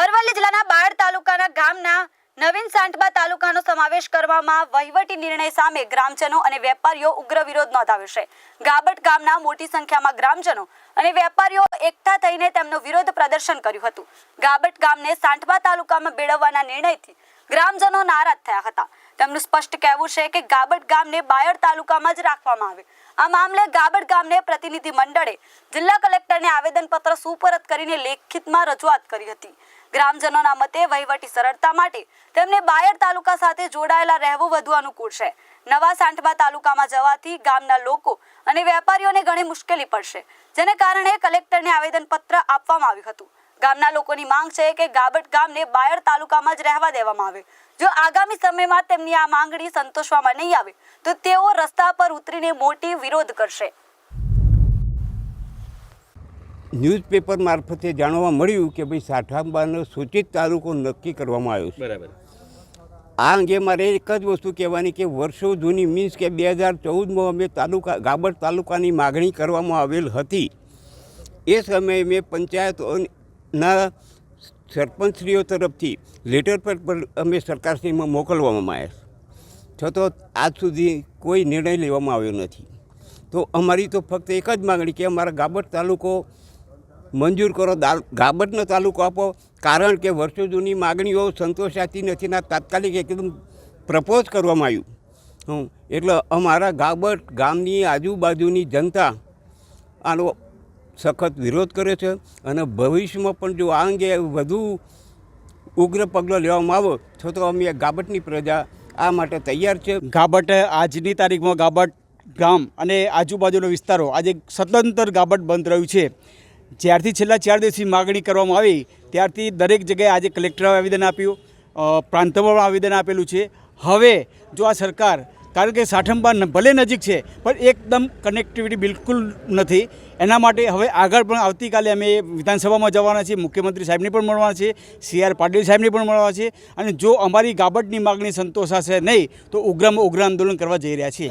અરવલ્લી જિલ્લાના બાળ તાલુકાના ગામના નવીન સાંઠબા તાલુકાનો સમાવેશ કરવામાં વહીવટી નિર્ણય સામે ગ્રામજનો અને વેપારીઓ ઉગ્ર વિરોધ નોંધાવ્યો છે. ગાબટ ગામના મોટી સંખ્યામાં ગ્રામજનો અને વેપારીઓ એકઠા થઈને તેમનો વિરોધ પ્રદર્શન કર્યું હતું. ગાબટ ગામને સાંઠબા તાલુકામાં ભેળવવાના નિર્ણયથી ગ્રામજનો નારાજ થયા હતા. તેમનું સ્પષ્ટ કહેવું છે કે ગાબટ ગામને બાયડ તાલુકામાં જ રાખવામાં આવે. આ મામલે ગાબડ ગામને પ્રતિનિધિ મંડળે જિલ્લા કલેક્ટરને આવેદનપત્ર સુપરત કરીને લેખિતમાં રજૂઆત કરી હતી. ગ્રામજનોના મતે વહીવટી સરળતા માટે તેમને બાયડ તાલુકા સાથે જોડાયેલા રહેવું વધુ અનુકૂળ છે. નવા સાંઠબા તાલુકામાં જવાથી ગામના લોકો અને વેપારીઓને ઘણી મુશ્કેલી પડશે, જેને કારણે કલેક્ટરને આવેદનપત્ર આપવામાં આવ્યું હતું. ગામના લોકોની માંગ છે કે ગાબટ ગામને બાયડ તાલુકામાં જ રહેવા દેવામાં આવે. જો આગામી સમયમાં તેમની આ માંગણી સંતોષવામાં નહીં આવે તો તેઓ રસ્તા પર ઉતરીને મોટી વિરોધ કરશે. ન્યૂઝપેપર મારફતે જાણવા મળ્યું કે ભાઈ સાઠાંબાનો સૂચિત તાલુકો નક્કી કરવામાં આવ્યો છે. બરાબર. આ અંગે મારે એક જ વસ્તુ કહેવાની કે વર્ષો જૂની મીન્સ કે બે હજાર ચૌદમાં અમે તાલુકા ગાબડ તાલુકાની માગણી કરવામાં આવેલ હતી. એ સમયે મેં પંચાયતોના સરપંચશ્રીઓ તરફથી લેટર પર અમે સરકારશ્રીમાં મોકલવામાં આવ્યા છતાં આજ સુધી કોઈ નિર્ણય લેવામાં આવ્યો નથી. તો અમારી તો ફક્ત એક જ માગણી કે અમારા ગાબડ તાલુકો મંજૂર કરો ગાબટનો તાલુકો આપો, કારણ કે વર્ષો જૂની માગણીઓ સંતોષાતી નથી ના તાત્કાલિક એકદમ પ્રપોઝ કરવામાં આવ્યું. હું એટલે અમારા ગાબડ ગામની આજુબાજુની જનતા, આનો સખત વિરોધ કર્યો છે અને ભવિષ્યમાં પણ જો આ અંગે વધુ ઉગ્ર પગલો લેવામાં આવે, તો તો અમે ગાબટની પ્રજા આ માટે તૈયાર છે. ગાબટ, આજની તારીખમાં ગાબટ ગામ અને આજુબાજુના વિસ્તારો આજે સ્વતંત્ર ગાબટ બંધ રહ્યું છે. જ્યારથી છેલ્લા ચાર દિવસથી માગણી કરવામાં આવી, ત્યારથી દરેક જગ્યાએ આજે કલેક્ટરે આવેદન આપ્યું પ્રાંતમાં આવેદન આપેલું છે. હવે જો આ સરકાર કારણ કે સાઠંબા ભલે નજીક છે, પણ એકદમ કનેક્ટિવિટી બિલકુલ નથી. એના માટે હવે આગળ પણ આવતીકાલે અમે વિધાનસભામાં જવાના છીએ, મુખ્યમંત્રી સાહેબને પણ મળવાના છીએ, સી આર પાટીલ સાહેબને પણ મળવાના છીએ. અને જો અમારી ગાબડની માગણી સંતોષાશે નહીં, તો ઉગ્રમાં ઉગ્ર આંદોલન કરવા જઈ રહ્યા છીએ.